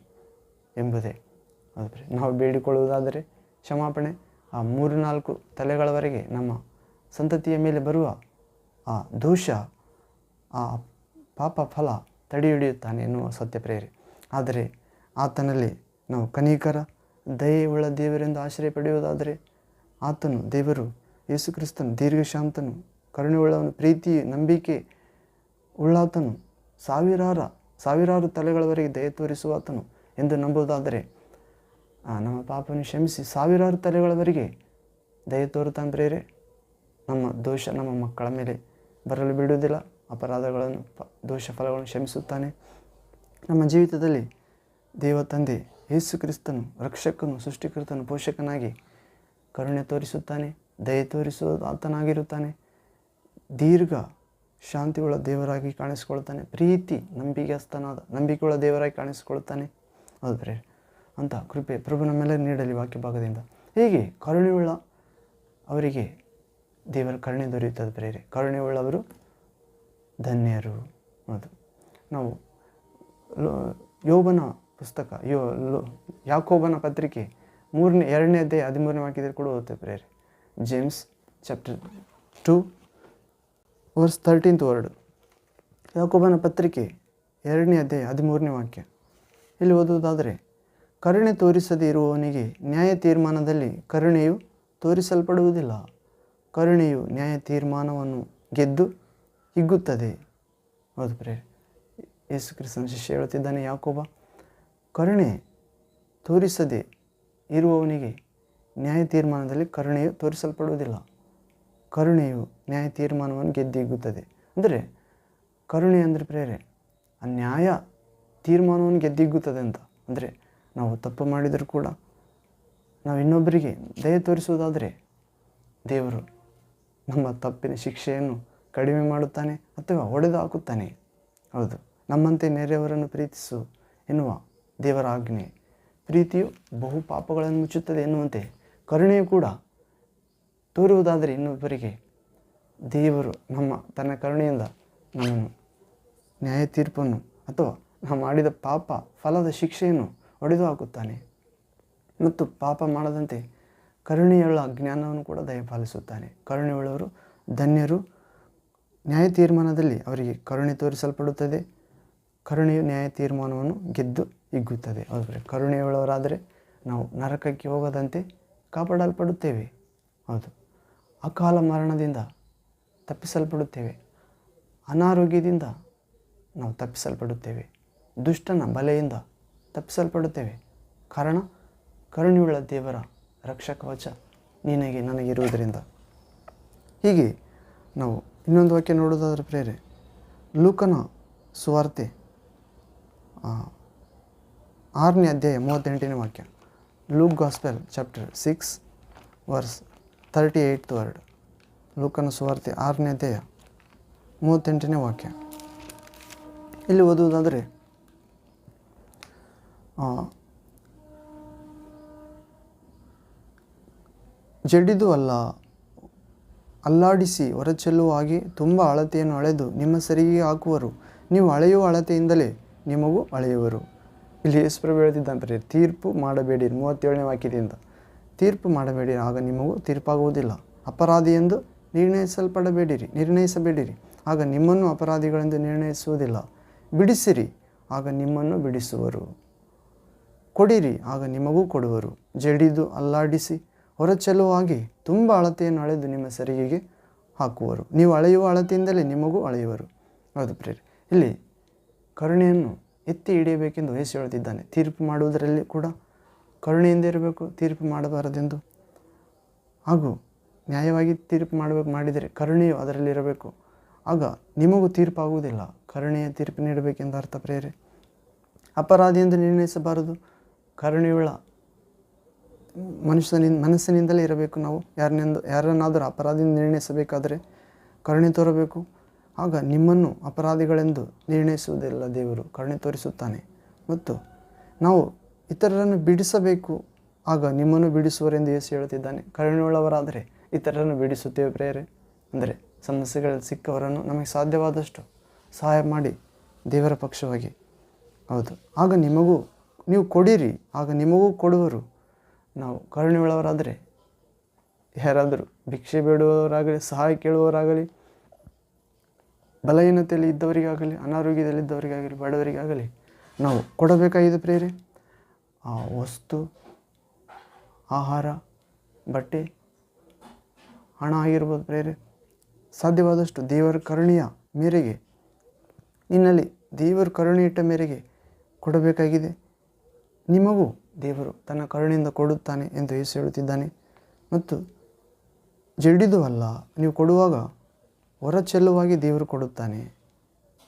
ಎಂಬುದೇ. ಆದರೆ ನಾವು ಬೇಡಿಕೊಳ್ಳುವುದಾದರೆ ಕ್ಷಮಾಪಣೆ, ಆ ಮೂರು ನಾಲ್ಕು ತಲೆಗಳವರೆಗೆ ನಮ್ಮ ಸಂತತಿಯ ಮೇಲೆ ಬರುವ ಆ ದೋಷ ಆ ಪಾಪ ಫಲ ತಡೆ ಹಿಡಿಯುತ್ತಾನೆ ಎನ್ನುವ ಸತ್ಯ ಪ್ರೇರೆ ಆದರೆ ಆತನಲ್ಲಿ ನಾವು ಕನಿಕರ, ದಯೆಯುಳ್ಳ ದೇವರೆಂದು ಆಶ್ರಯ ಪಡೆಯುವುದಾದರೆ ಆತನು ದೇವರು ಯೇಸುಕ್ರಿಸ್ತನು ದೀರ್ಘಶಾಂತನು, ಕರುಣೆಯುಳ್ಳವನು, ಪ್ರೀತಿ, ನಂಬಿಕೆ ಉಳ್ಳಾತನು, ಸಾವಿರಾರ, ಸಾವಿರಾರು ತಲೆಗಳವರೆಗೆ ದಯೆ ತೋರಿಸುವಾತನು ಎಂದು ನಂಬುವುದಾದರೆ ನಮ್ಮ ಪಾಪವನ್ನು ಕ್ಷಮಿಸಿ ಸಾವಿರಾರು ತಲೆಗಳವರೆಗೆ ದಯೆ ತೋರುತ್ತಾನೆ ಪ್ರೇರೆ ನಮ್ಮ ದೋಷ ನಮ್ಮ ಮಕ್ಕಳ ಮೇಲೆ ಬರಲು ಬಿಡುವುದಿಲ್ಲ. ಅಪರಾಧಗಳನ್ನು ಪ, ದೋಷ ಫಲಗಳನ್ನು ಕ್ಷಮಿಸುತ್ತಾನೆ. ನಮ್ಮ ಜೀವಿತದಲ್ಲಿ ದೇವ ತಂದೆ ಯೇಸು ಕ್ರಿಸ್ತನು ರಕ್ಷಕನು, ಸೃಷ್ಟಿಕರ್ತನು, ಪೋಷಕನಾಗಿ ಕರುಣೆ ತೋರಿಸುತ್ತಾನೆ, ದಯೆ ತೋರಿಸುವ ಆತನಾಗಿರುತ್ತಾನೆ. ದೀರ್ಘ ಶಾಂತಿಯುಳ್ಳ ದೇವರಾಗಿ ಕಾಣಿಸಿಕೊಳ್ಳುತ್ತಾನೆ. ಪ್ರೀತಿ ನಂಬಿಕೆಸ್ತನಾದ ನಂಬಿಕೆಯುಳ್ಳ ದೇವರಾಗಿ ಕಾಣಿಸಿಕೊಳ್ಳುತ್ತಾನೆ. ಹೌದು ಪ್ರೇರೆ ಅಂತ ಕೃಪೆ ಪ್ರಭು ನಮ್ಮೆಲ್ಲರೂ ನೀಡಲಿ ವಾಕ್ಯ ಭಾಗದಿಂದ ಹೀಗೆ ಕರುಣೆಯುಳ್ಳ ಅವರಿಗೆ ದೇವರ ಕರುಣೆ ದೊರೆಯುತ್ತದೆ ಪ್ರೇರೆ ಕರುಣೆಯುಳ್ಳವರು ಧನ್ಯರು. ಅದು ನಾವು ಯೋಬನ ಪುಸ್ತಕ, ಯೋ, ಲೋ, ಯಾಕೋಬನ ಪತ್ರಿಕೆ ಮೂರನೇ, ಎರಡನೇ ಅಧ್ಯಾಯ ಹದಿಮೂರನೇ ವಾಕ್ಯದಲ್ಲಿ ಕೂಡ ಓದುತ್ತೆ ಪ್ರೇರೆ James chapter two, verse thirteenth word. ಯಾಕೋಬನ ಪತ್ರಿಕೆ ಎರಡನೇ ಅಧ್ಯಾಯ ಹದಿಮೂರನೇ ವಾಕ್ಯ. ಇಲ್ಲಿ ಓದುವುದಾದರೆ, ಕರುಣೆ ತೋರಿಸದೇ ಇರುವವನಿಗೆ ನ್ಯಾಯ ತೀರ್ಮಾನದಲ್ಲಿ ಕರುಣೆಯು ತೋರಿಸಲ್ಪಡುವುದಿಲ್ಲ. ಕರುಣೆಯು ನ್ಯಾಯ ತೀರ್ಮಾನವನ್ನು ಗೆದ್ದು ಹಿಗ್ಗುತ್ತದೆ. ಹೌದು ಪ್ರೇ ಯೇಸು ಕ್ರಿಸ್ತನ ಶಿಷ್ಯ ಹೇಳುತ್ತಿದ್ದಾನೆ, ಯಾಕೋಬ, ಕರುಣೆ ತೋರಿಸದೆ ಇರುವವನಿಗೆ ನ್ಯಾಯ ತೀರ್ಮಾನದಲ್ಲಿ ಕರುಣೆಯು ತೋರಿಸಲ್ಪಡುವುದಿಲ್ಲ. ಕರುಣೆಯು ನ್ಯಾಯ ತೀರ್ಮಾನವನ್ನು ಗೆದ್ದಿಗ್ಗುತ್ತದೆ ಅಂದರೆ ಕರುಣೆ ಅಂದರೆ ಪ್ರೇರೆ ಆ ನ್ಯಾಯ ತೀರ್ಮಾನವನ್ನು ಗೆದ್ದಿಗ್ಗುತ್ತದೆ ಅಂತ. ಅಂದರೆ ನಾವು ತಪ್ಪು ಮಾಡಿದರೂ ಕೂಡ ನಾವು ಇನ್ನೊಬ್ಬರಿಗೆ ದಯ ತೋರಿಸುವುದಾದರೆ ದೇವರು ನಮ್ಮ ತಪ್ಪಿನ ಶಿಕ್ಷೆಯನ್ನು ಕಡಿಮೆ ಮಾಡುತ್ತಾನೆ ಅಥವಾ ಹೊಡೆದು ಹಾಕುತ್ತಾನೆ ಹೌದು, ನಮ್ಮಂತೆ ನೆರೆಯವರನ್ನು ಪ್ರೀತಿಸು ಎನ್ನುವ ದೇವರ ಆಜ್ಞೆ ಪ್ರೀತಿಯು ಬಹು ಪಾಪಗಳನ್ನು ಮುಚ್ಚುತ್ತದೆ ಎನ್ನುವಂತೆ ಕರುಣೆಯು ಕೂಡ ತೋರುವುದಾದರೆ ಇನ್ನೊಬ್ಬರಿಗೆ ದೇವರು ನಮ್ಮ, ತನ್ನ ಕರುಣೆಯಿಂದ ನಮ್ಮನ್ನು ನ್ಯಾಯ ತೀರ್ಪನ್ನು ಅಥವಾ ನಾವು ಮಾಡಿದ ಪಾಪ ಫಲದ ಶಿಕ್ಷೆಯನ್ನು ಹೊಡೆದು ಹಾಕುತ್ತಾನೆ ಮತ್ತು ಪಾಪ ಮಾಡದಂತೆ ಕರುಣೆಯುಳ್ಳ ಜ್ಞಾನವನ್ನು ಕೂಡ ದಯಪಾಲಿಸುತ್ತಾನೆ. ಕರುಣೆಯುಳ್ಳವರು ಧನ್ಯರು. ನ್ಯಾಯ ತೀರ್ಮಾನದಲ್ಲಿ ಅವರಿಗೆ ಕರುಣೆ ತೋರಿಸಲ್ಪಡುತ್ತದೆ. ಕರುಣೆಯು ನ್ಯಾಯ ತೀರ್ಮಾನವನ್ನು ಗೆದ್ದು ಹಿಗ್ಗುತ್ತದೆ. ಹೌದು ಕರುಣೆಯುಳ್ಳವರಾದರೆ ನಾವು ನರಕಕ್ಕೆ ಹೋಗದಂತೆ ಕಾಪಾಡಲ್ಪಡುತ್ತೇವೆ. ಹೌದು, ಅಕಾಲ ಮರಣದಿಂದ ತಪ್ಪಿಸಲ್ಪಡುತ್ತೇವೆ. ಅನಾರೋಗ್ಯದಿಂದ ನಾವು ತಪ್ಪಿಸಲ್ಪಡುತ್ತೇವೆ. ದುಷ್ಟನ ಬಲೆಯಿಂದ ತಪ್ಪಿಸಲ್ಪಡುತ್ತೇವೆ. ಕಾರಣ, ಕರುಣೆಯುಳ್ಳ ದೇವರ ರಕ್ಷಕವಚ ನಿನಗೆ ನನಗಿರುವುದರಿಂದ. ಹೀಗೆ ನಾವು ಇನ್ನೊಂದು ವಾಕ್ಯ ನೋಡೋದಾದ್ರೆ ಪ್ರೇರೆ, ಲೂಕನ ಸುವಾರ್ತೆ ಆರನೇ ಅಧ್ಯಾಯ ಮೂವತ್ತೆಂಟನೇ ವಾಕ್ಯ, Luke gospel chapter six verse thirty eight word ಲೂಕನ ಸುವಾರ್ತೆ ಆರನೇ ಅಧ್ಯಾಯ ಮೂವತ್ತೆಂಟನೇ ವಾಕ್ಯ. ಇಲ್ಲಿ ಓದುವುದಾದರೆ ಜಡಿದು ಅಲ್ಲ, ಅಲ್ಲಾಡಿಸಿ ಹೊರಚೆಲ್ಲುವ ಹಾಗೆ ತುಂಬ ಅಳತೆಯನ್ನು ಅಳೆದು ನಿಮ್ಮ ಸರಿಗೆ ಹಾಕುವರು. ನೀವು ಅಳೆಯುವ ಅಳತೆಯಿಂದಲೇ ನಿಮಗೂ ಅಳೆಯುವರು. ಇಲ್ಲಿ ಯೇಸುಪ್ರಭು ಹೇಳ್ತಿದ್ದಂತಾರೆ ತೀರ್ಪು ಮಾಡಬೇಡಿ. ಮೂವತ್ತೇಳನೇ ವಾಕ್ಯದಿಂದ, ತೀರ್ಪು ಮಾಡಬೇಡಿ. ಆಗ ನಿಮಗೂ ತೀರ್ಪಾಗುವುದಿಲ್ಲ. ಅಪರಾಧಿ ಎಂದು ನಿರ್ಣಯಿಸಲ್ಪಡಬೇಡಿರಿ, ನಿರ್ಣಯಿಸಬೇಡಿರಿ. ಆಗ ನಿಮ್ಮನ್ನು ಅಪರಾಧಿಗಳೆಂದು ನಿರ್ಣಯಿಸುವುದಿಲ್ಲ. ಬಿಡಿಸಿರಿ, ಆಗ ನಿಮ್ಮನ್ನು ಬಿಡಿಸುವರು. ಕೊಡಿರಿ, ಆಗ ನಿಮಗೂ ಕೊಡುವರು. ಜಡಿದು, ಅಲ್ಲಾಡಿಸಿ ಹೊರಚೆಲ್ಲುವ ಹಾಗೆ ತುಂಬ ಅಳತೆಯನ್ನು ಅಳೆದು ನಿಮ್ಮ ಸರಿಗೆಗೆ ಹಾಕುವರು. ನೀವು ಅಳೆಯುವ ಅಳತೆಯಿಂದಲೇ ನಿಮಗೂ ಅಳೆಯುವರು. ಹೌದು ಪ್ರೇರಿ ಇಲ್ಲಿ ಕರುಣೆಯನ್ನು ಎತ್ತಿ ಹಿಡಿಯಬೇಕೆಂದು ವಯಸ್ಸು ಹೇಳುತ್ತಿದ್ದಾನೆ. ತೀರ್ಪು ಮಾಡುವುದರಲ್ಲಿ ಕೂಡ ಕರುಣೆಯಿಂದ ಇರಬೇಕು, ತೀರ್ಪು ಮಾಡಬಾರದೆಂದು. ಹಾಗೂ ನ್ಯಾಯವಾಗಿ ತೀರ್ಪು ಮಾಡಬೇಕು, ಮಾಡಿದರೆ ಕರುಣೆಯು ಅದರಲ್ಲಿರಬೇಕು ಆಗ ನಿಮಗೂ ತೀರ್ಪಾಗುವುದಿಲ್ಲ. ಕರುಣೆಯ ತೀರ್ಪು ನೀಡಬೇಕೆಂದು ಅರ್ಥ ಪ್ರೇರೆ ಅಪರಾಧಿಯಿಂದ ನಿರ್ಣಯಿಸಬಾರದು. ಕರುಣೆಯುಳ್ಳ ಮನುಷ್ಯನಿಂದ ಮನಸ್ಸಿನಿಂದಲೇ ಇರಬೇಕು ನಾವು. ಯಾರನ್ನಿಂದ ಯಾರನ್ನಾದರೂ ಅಪರಾಧಿ ನಿರ್ಣಯಿಸಬೇಕಾದರೆ ಕರುಣೆ ತೋರಬೇಕು. ಆಗ ನಿಮ್ಮನ್ನು ಅಪರಾಧಿಗಳೆಂದು ನಿರ್ಣಯಿಸುವುದಿಲ್ಲ ದೇವರು, ಕರುಣೆ ತೋರಿಸುತ್ತಾನೆ. ಮತ್ತು ನಾವು ಇತರರನ್ನು ಬಿಡಿಸಬೇಕು. ಆಗ ನಿಮ್ಮನ್ನು ಬಿಡಿಸುವರೆಂದು ಯೇಸು ಹೇಳುತ್ತಿದ್ದಾನೆ. ಕರುಣೆಯುಳ್ಳವರಾದರೆ ಇತರರನ್ನು ಬಿಡಿಸುತ್ತೇವೆ ಪ್ರೇರೆ ಅಂದರೆ ಸಮಸ್ಯೆಗಳಲ್ಲಿ ಸಿಕ್ಕವರನ್ನು ನಮಗೆ ಸಾಧ್ಯವಾದಷ್ಟು ಸಹಾಯ ಮಾಡಿ ದೇವರ ಪಕ್ಷವಾಗಿ. ಹೌದು. ಆಗ ನಿಮಗೂ ನೀವು ಕೊಡಿರಿ. ಆಗ ನಿಮಗೂ ಕೊಡುವರು. ನಾವು ಕರುಣೆಯುಳ್ಳವರಾದರೆ ಯಾರಾದರೂ ಭಿಕ್ಷೆ ಬೇಡುವವರಾಗಲಿ, ಸಹಾಯ ಕೇಳುವವರಾಗಲಿ, ಬಲಹೀನತೆಯಲ್ಲಿ ಇದ್ದವರಿಗಾಗಲಿ, ಅನಾರೋಗ್ಯದಲ್ಲಿ ಇದ್ದವರಿಗಾಗಲಿ, ಬಡವರಿಗಾಗಲಿ, ನಾವು ಕೊಡಬೇಕಾಗಿದೆ ಪ್ರೇರೆ ಆ ವಸ್ತು, ಆಹಾರ, ಬಟ್ಟೆ, ಹಣ ಆಗಿರ್ಬೋದು ಪ್ರೇರೆ ಸಾಧ್ಯವಾದಷ್ಟು ದೇವರ ಕರುಣೆಯ ಮೇರೆಗೆ, ನಿನ್ನಲ್ಲಿ ದೇವರ ಕರುಣೆ ಇಟ್ಟ ಮೇರೆಗೆ ಕೊಡಬೇಕಾಗಿದೆ. ನಿಮಗೂ ದೇವರು ತನ್ನ ಕರುಣೆಯಿಂದ ಕೊಡುತ್ತಾನೆ ಎಂದು ಯೇಸು ಹೇಳುತ್ತಿದ್ದಾನೆ. ಮತ್ತು ಜಡಿದು ಅಲ್ಲ, ನೀವು ಕೊಡುವಾಗ ಹೊರ ಚೆಲ್ಲುವಾಗಿ ದೇವರು ಕೊಡುತ್ತಾನೆ.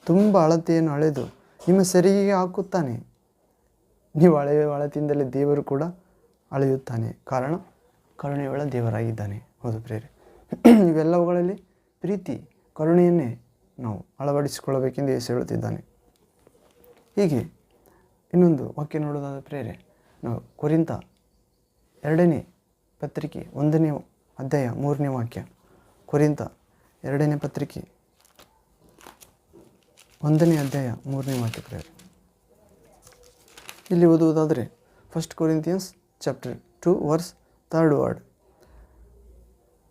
ತುಂಬ ಅಳತೆಯನ್ನು ಅಳೆದು ನಿಮ್ಮ ಸರಿಗೆಗೆ ಹಾಕುತ್ತಾನೆ. ನೀವು ಅಳೆಯುವ ಅಳತೆಯಿಂದಲೇ ದೇವರು ಕೂಡ ಅಳೆಯುತ್ತಾನೆ. ಕಾರಣ, ಕರುಣೆಯುಳ್ಳ ದೇವರಾಗಿದ್ದಾನೆ. ಹೌದು ಪ್ರೇರೆ ಇವೆಲ್ಲವುಗಳಲ್ಲಿ ಪ್ರೀತಿ, ಕರುಣೆಯನ್ನೇ ನಾವು ಅಳವಡಿಸಿಕೊಳ್ಳಬೇಕೆಂದು ಯೇಸು ಹೇಳುತ್ತಿದ್ದಾನೆ. ಹೀಗೆ ಇನ್ನೊಂದು ವಾಕ್ಯ ನೋಡೋದಾದ ಪ್ರೇರೆ ಕುರಿತ ಎರಡನೇ ಪತ್ರಿಕೆ, ಒಂದನೇ ಅಧ್ಯಾಯ, ಮೂರನೇ ವಾಕ್ಯ. ಕುರಿತ ಎರಡನೇ ಪತ್ರಿಕೆ, ಒಂದನೇ ಅಧ್ಯಾಯ, ಮೂರನೇ ವಾಕ್ಯ ಪ್ರೇರೆ ಇಲ್ಲಿ ಓದುವುದಾದರೆ first Corinthians chapter two verse third word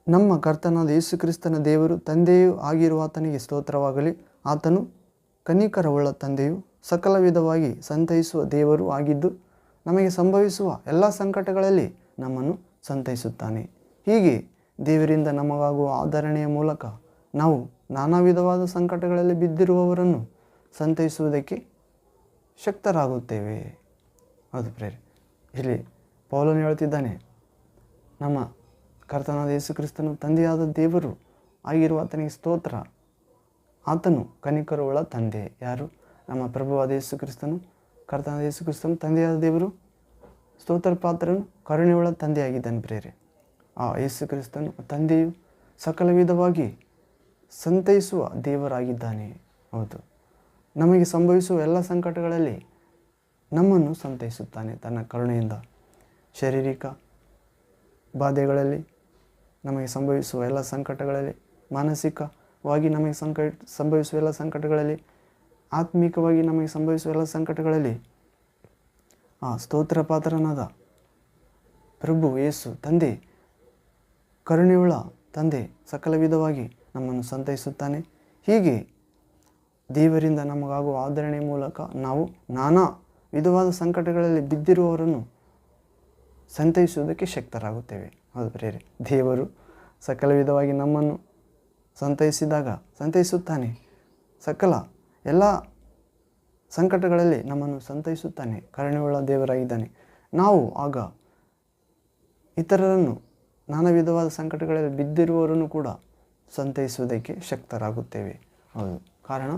ನಮ್ಮ ಕರ್ತನಾದ ಯೇಸು ಕ್ರಿಸ್ತನ ದೇವರು ತಂದೆಯೂ ಆಗಿರುವ ಆತನಿಗೆ ಸ್ತೋತ್ರವಾಗಲಿ. ಆತನು ಕನಿಕರವುಳ್ಳ ತಂದೆಯು ಸಕಲ ವಿಧವಾಗಿ ಸಂತೈಸುವ ದೇವರು ಆಗಿದ್ದು ನಮಗೆ ಸಂಭವಿಸುವ ಎಲ್ಲ ಸಂಕಟಗಳಲ್ಲಿ ನಮ್ಮನ್ನು ಸಂತೈಸುತ್ತಾನೆ. ಹೀಗೆ ದೇವರಿಂದ ನಮಗಾಗುವ ಆಧರಣೆಯ ಮೂಲಕ ನಾವು ನಾನಾ ವಿಧವಾದ ಸಂಕಟಗಳಲ್ಲಿ ಬಿದ್ದಿರುವವರನ್ನು ಸಂತೈಸುವುದಕ್ಕೆ ಶಕ್ತರಾಗುತ್ತೇವೆ. ಹೌದು ಪ್ರೇರಿ ಇಲ್ಲಿ ಪೌಲನು ಹೇಳ್ತಿದ್ದಾನೆ, ನಮ್ಮ ಕರ್ತನಾದ ಯೇಸು ಕ್ರಿಸ್ತನು ತಂದೆಯಾದ ದೇವರು ಆಗಿರುವ ಆತನಿಗೆ ಸ್ತೋತ್ರ. ಆತನು ಕನಿಕರುಗಳ ತಂದೆ. ಯಾರು? ನಮ್ಮ ಪ್ರಭುವಾದ ಯೇಸು ಕ್ರಿಸ್ತನು ಕರ್ತನಾದ ಯೇಸು ಕ್ರಿಸ್ತನ ತಂದೆಯಾದ ದೇವರು, ಸ್ತೋತ್ರ ಪಾತ್ರನು, ಕರುಣೆಯುಳ್ಳ ತಂದೆಯಾಗಿದ್ದಾನೆ ಪ್ರೇರೆ ಆ ಯೇಸು ಕ್ರಿಸ್ತನು ತಂದೆಯು ಸಕಲ ವಿಧವಾಗಿ ಸಂತೈಸುವ ದೇವರಾಗಿದ್ದಾನೆ. ಹೌದು. ನಮಗೆ ಸಂಭವಿಸುವ ಎಲ್ಲ ಸಂಕಟಗಳಲ್ಲಿ ನಮ್ಮನ್ನು ಸಂತೈಸುತ್ತಾನೆ ತನ್ನ ಕರುಣೆಯಿಂದ. ಶಾರೀರಿಕ ಬಾಧೆಗಳಲ್ಲಿ ನಮಗೆ ಸಂಭವಿಸುವ ಎಲ್ಲ ಸಂಕಟಗಳಲ್ಲಿ, ಮಾನಸಿಕವಾಗಿ ನಮಗೆ ಸಂಕ, ಸಂಭವಿಸುವ ಎಲ್ಲ ಸಂಕಟಗಳಲ್ಲಿ ಆತ್ಮಿಕವಾಗಿ ನಮಗೆ ಸಂಭವಿಸುವ ಎಲ್ಲ ಸಂಕಟಗಳಲ್ಲಿ ಆ ಸ್ತೋತ್ರ ಪಾತ್ರನಾದ ಪ್ರಭು ಯೇಸು ತಂದೆ, ಕರುಣೆಯುಳ್ಳ ತಂದೆ ಸಕಲ ವಿಧವಾಗಿ ನಮ್ಮನ್ನು ಸಂತೈಸುತ್ತಾನೆ. ಹೀಗೆ ದೇವರಿಂದ ನಮಗಾಗುವ ಆಧರಣೆ ಮೂಲಕ ನಾವು ನಾನಾ ವಿಧವಾದ ಸಂಕಟಗಳಲ್ಲಿ ಬಿದ್ದಿರುವವರನ್ನು ಸಂತೈಸುವುದಕ್ಕೆ ಶಕ್ತರಾಗುತ್ತೇವೆ. ಹೌದು ಪ್ರೇರೆ ದೇವರು ಸಕಲ ವಿಧವಾಗಿ ನಮ್ಮನ್ನು ಸಂತೈಸಿದಾಗ, ಸಂತೈಸುತ್ತಾನೆ. ಸಕಲ ಎಲ್ಲ ಸಂಕಟಗಳಲ್ಲಿ ನಮ್ಮನ್ನು ಸಂತೈಸುತ್ತಾನೆ, ಕರುಣೆಯುಳ್ಳ ದೇವರಾಗಿದ್ದಾನೆ. ನಾವು ಆಗ ಇತರರನ್ನು ನಾನಾ ವಿಧವಾದ ಸಂಕಟಗಳಲ್ಲಿ ಬಿದ್ದಿರುವವರನ್ನು ಕೂಡ ಸಂತೈಸುವುದಕ್ಕೆ ಶಕ್ತರಾಗುತ್ತೇವೆ. ಹೌದು. ಕಾರಣ,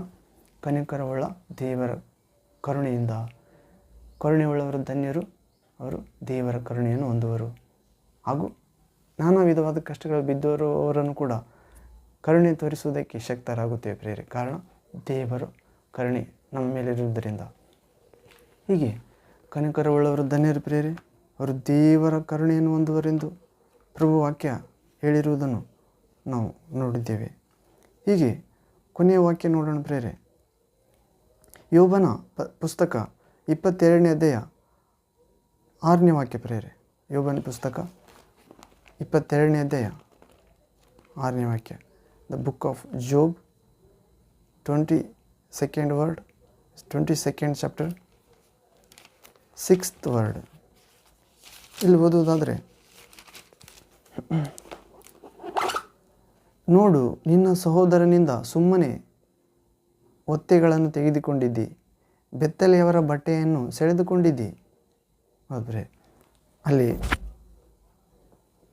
ಕನಿಕರವುಳ್ಳ ದೇವರ ಕರುಣೆಯಿಂದ, ಕರುಣೆಯುಳ್ಳವರು ಧನ್ಯರು, ಅವರು ದೇವರ ಕರುಣೆಯನ್ನು ಹೊಂದುವರು. ಹಾಗೂ ನಾನಾ ವಿಧವಾದ ಕಷ್ಟಗಳು ಬಿದ್ದವರವರನ್ನು ಕೂಡ ಕರುಣೆ ತೋರಿಸುವುದಕ್ಕೆ ಶಕ್ತರಾಗುತ್ತೇವೆ ಪ್ರೇರೆ ಕಾರಣ ದೇವರು ಕರುಣೆ ನಮ್ಮ ಮೇಲಿರುವುದರಿಂದ ಹೀಗೆ ಕನಿಕರವುಳ್ಳವರು ಧನ್ಯರು ಪ್ರೇರಿ ಅವರು ದೇವರ ಕರುಣೆಯನ್ನು ಹೊಂದುವರೆಂದು ಪ್ರಭು ವಾಕ್ಯ ಹೇಳಿರುವುದನ್ನು ನಾವು ನೋಡಿದ್ದೇವೆ. ಹೀಗೆ ಕೊನೆಯ ವಾಕ್ಯ ನೋಡೋಣ ಪ್ರೇರೆ ಯೋಬನ ಪ, ಪುಸ್ತಕ ಇಪ್ಪತ್ತೆರಡನೇ ಅಧ್ಯಾಯ ಆರನೇ ವಾಕ್ಯ ಪ್ರೇರೆ ಯೋಬನ ಪುಸ್ತಕ ಇಪ್ಪತ್ತೆರಡನೇ ಅಧ್ಯಾಯ ಆರನೇ ವಾಕ್ಯ. The book of Job twenty second word twenty second chapter sixth word ಇಲ್ಲಿ ಓದೋದಾದರೆ ನೋಡು, ನಿನ್ನ ಸಹೋದರನಿಂದ ಸುಮ್ಮನೆ ಒತ್ತೆಗಳನ್ನು ತೆಗೆದುಕೊಂಡಿದ್ದಿ, ಬೆತ್ತಲೆಯವರ ಬಟ್ಟೆಯನ್ನು ಸೆಳೆದುಕೊಂಡಿದ್ದಿ. ಆದರೆ, ಅಲ್ಲಿ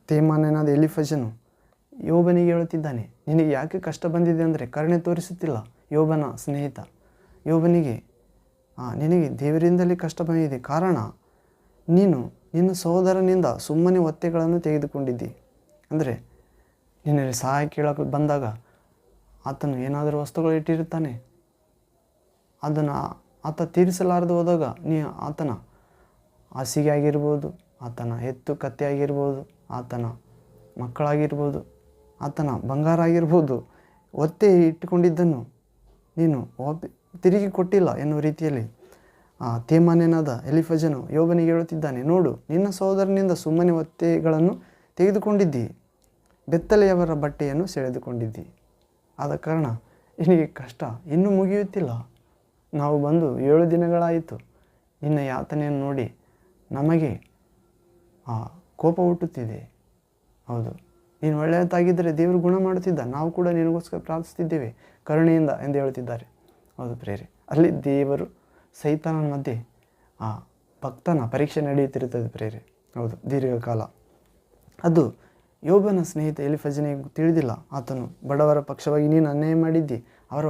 ತೇಮಾನನಾದ ಎಲಿಫಜನು ಯೋಬನಿಗೆ ಹೇಳುತ್ತಿದ್ದಾನೆ, ನಿನಗೆ ಯಾಕೆ ಕಷ್ಟ ಬಂದಿದೆ ಅಂದರೆ ಕರುಣೆ ತೋರಿಸುತ್ತಿಲ್ಲ? ಯೋಬನ ಸ್ನೇಹಿತ. ಯೋಬನಿಗೆ ನಿನಗೆ ದೇವರಿಂದಲೇ ಕಷ್ಟ ಬಂದಿದೆ. ಕಾರಣ, ನೀನು, ನಿನ್ನ ಸಹೋದರನಿಂದ ಸುಮ್ಮನೆ ಒತ್ತೆಗಳನ್ನು ತೆಗೆದುಕೊಂಡಿದ್ದಿ. ಅಂದರೆ, ನಿನ್ನಲ್ಲಿ ಸಹಾಯ ಕೇಳಕ್ಕೆ ಬಂದಾಗ ಆತನು ಏನಾದರೂ ವಸ್ತುಗಳು ಇಟ್ಟಿರುತ್ತಾನೆ? ಅದನ್ನು ಆತ ತೀರಿಸಲಾರದು ಹೋದಾಗ ನೀ ಆತನ ಹಾಸಿಗೆ ಆಗಿರ್ಬೋದು ಆತನ ಎತ್ತು ಕತ್ತೆ ಆಗಿರ್ಬೋದು ಆತನ ಮಕ್ಕಳಾಗಿರ್ಬೋದು, ಆತನ ಬಂಗಾರ ಆಗಿರ್ಬೋದು, ಒತ್ತೆ ಇಟ್ಟುಕೊಂಡಿದ್ದನ್ನು ನೀನು ವಾಪಿ ತಿರುಗಿ ಕೊಟ್ಟಿಲ್ಲ ಎನ್ನುವ ರೀತಿಯಲ್ಲಿ, ಆ ತೇಮಾನೇನಾದ ಎಲಿಫಜನು ಯೋಬನಿಗೆ ಹೇಳುತ್ತಿದ್ದಾನೆ, ನೋಡು, ನಿನ್ನ ಸಹೋದರನಿಂದ ಸುಮ್ಮನೆ ಒತ್ತೆಗಳನ್ನು ತೆಗೆದುಕೊಂಡಿದ್ದಿ, ಬೆತ್ತಲೆಯವರ ಬಟ್ಟೆಯನ್ನು ಸೆಳೆದುಕೊಂಡಿದ್ದಿ. ಆದ ಕಾರಣ ನಿನಗೆ ಕಷ್ಟ, ಇನ್ನೂ ಮುಗಿಯುತ್ತಿಲ್ಲ. ನಾವು ಬಂದು ಏಳು ದಿನಗಳಾಯಿತು, ನಿನ್ನ ಯಾತನೆಯನ್ನು ನೋಡಿ ನಮಗೆ ಕೋಪ ಹುಟ್ಟುತ್ತಿದೆ. ಹೌದು. ನೀನು ಒಳ್ಳೆಯದಾಗಿದ್ದರೆ ದೇವರು ಗುಣ ಮಾಡುತ್ತಿದ್ದ. ನಾವು ಕೂಡ ನಿನಗೋಸ್ಕರ ಪ್ರಾರ್ಥಿಸ್ತಿದ್ದೇವೆ ಕರುಣೆಯಿಂದ ಎಂದು ಹೇಳುತ್ತಿದ್ದಾರೆ. ಹೌದು ಪ್ರೇರೆ ಅಲ್ಲಿ ದೇವರು ಸೈತಾನನ ಮಧ್ಯೆ ಆ ಭಕ್ತನ ಪರೀಕ್ಷೆ ನಡೆಯುತ್ತಿರುತ್ತದೆ ಪ್ರೇರೆ ಹೌದು, ದೀರ್ಘಕಾಲ. ಅದು ಯೋಬನ ಸ್ನೇಹಿತ ಎಲಿಫಜನಿಗೆ ತಿಳಿದಿಲ್ಲ. ಆತನು, ಬಡವರ ಪಕ್ಷವಾಗಿ ನೀನು ಅನ್ಯಾಯ ಮಾಡಿದ್ದಿ. ಅವರ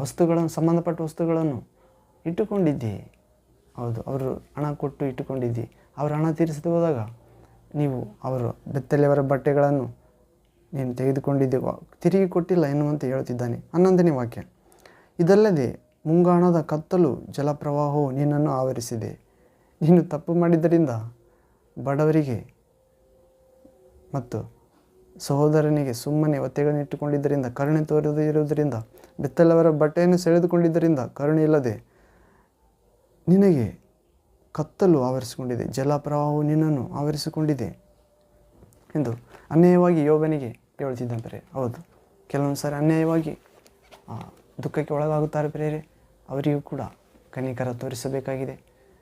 ವಸ್ತುಗಳನ್ನು, ಸಂಬಂಧಪಟ್ಟ ವಸ್ತುಗಳನ್ನು ಇಟ್ಟುಕೊಂಡಿದ್ದಿ. ಹೌದು, ಅವರು ಹಣ ಕೊಟ್ಟು ಇಟ್ಟುಕೊಂಡಿದ್ದಿ. ಅವರ ಹಣ ತೀರಿಸದೆ ಹೋದಾಗ ನೀವು ಅವರು ಬೆತ್ತಲೆಯವರ ಬಟ್ಟೆಗಳನ್ನು ನೀನು ತೆಗೆದುಕೊಂಡಿದ್ದೆವು, ತಿರುಗಿ ಕೊಟ್ಟಿಲ್ಲ ಎನ್ನುವಂತೆ ಹೇಳುತ್ತಿದ್ದಾನೆ ಹನ್ನೊಂದನೇ ವಾಕ್ಯ. ಇದಲ್ಲದೆ ಮುಂಗಾಣದ ಕತ್ತಲು ಜಲಪ್ರವಾಹವು ನಿನ್ನನ್ನು ಆವರಿಸಿದೆ. ನೀನು ತಪ್ಪು ಮಾಡಿದ್ದರಿಂದ ಬಡವರಿಗೆ ಮತ್ತು ಸಹೋದರನಿಗೆ ಸುಮ್ಮನೆ ಒತ್ತೆಗಳನ್ನು ಇಟ್ಟುಕೊಂಡಿದ್ದರಿಂದ ಕರುಣೆ ತೋರದೇ ಇರುವುದರಿಂದ ಬೆತ್ತಲವರ ಬಟ್ಟೆಯನ್ನು ಸೆಳೆದುಕೊಂಡಿದ್ದರಿಂದ ಕರುಣೆ ಇಲ್ಲದೆ ನಿನಗೆ ಕತ್ತಲು ಆವರಿಸಿಕೊಂಡಿದೆ, ಜಲಪ್ರವಾಹವು ನಿನ್ನನ್ನು ಆವರಿಸಿಕೊಂಡಿದೆ ಎಂದು ಅನ್ಯಾಯವಾಗಿ ಯೋಬನಿಗೆ ಹೇಳುತ್ತಿದ್ದಾನೆ ಪ್ರೇರೆ ಹೌದು, ಕೆಲವೊಂದು ಸಾರಿ ಅನ್ಯಾಯವಾಗಿ ದುಃಖಕ್ಕೆ ಒಳಗಾಗುತ್ತಾರೆ ಪ್ರೇರೆ ಅವರಿಗೂ ಕೂಡ ಕನಿಕರ ತೋರಿಸಬೇಕಾಗಿದೆ.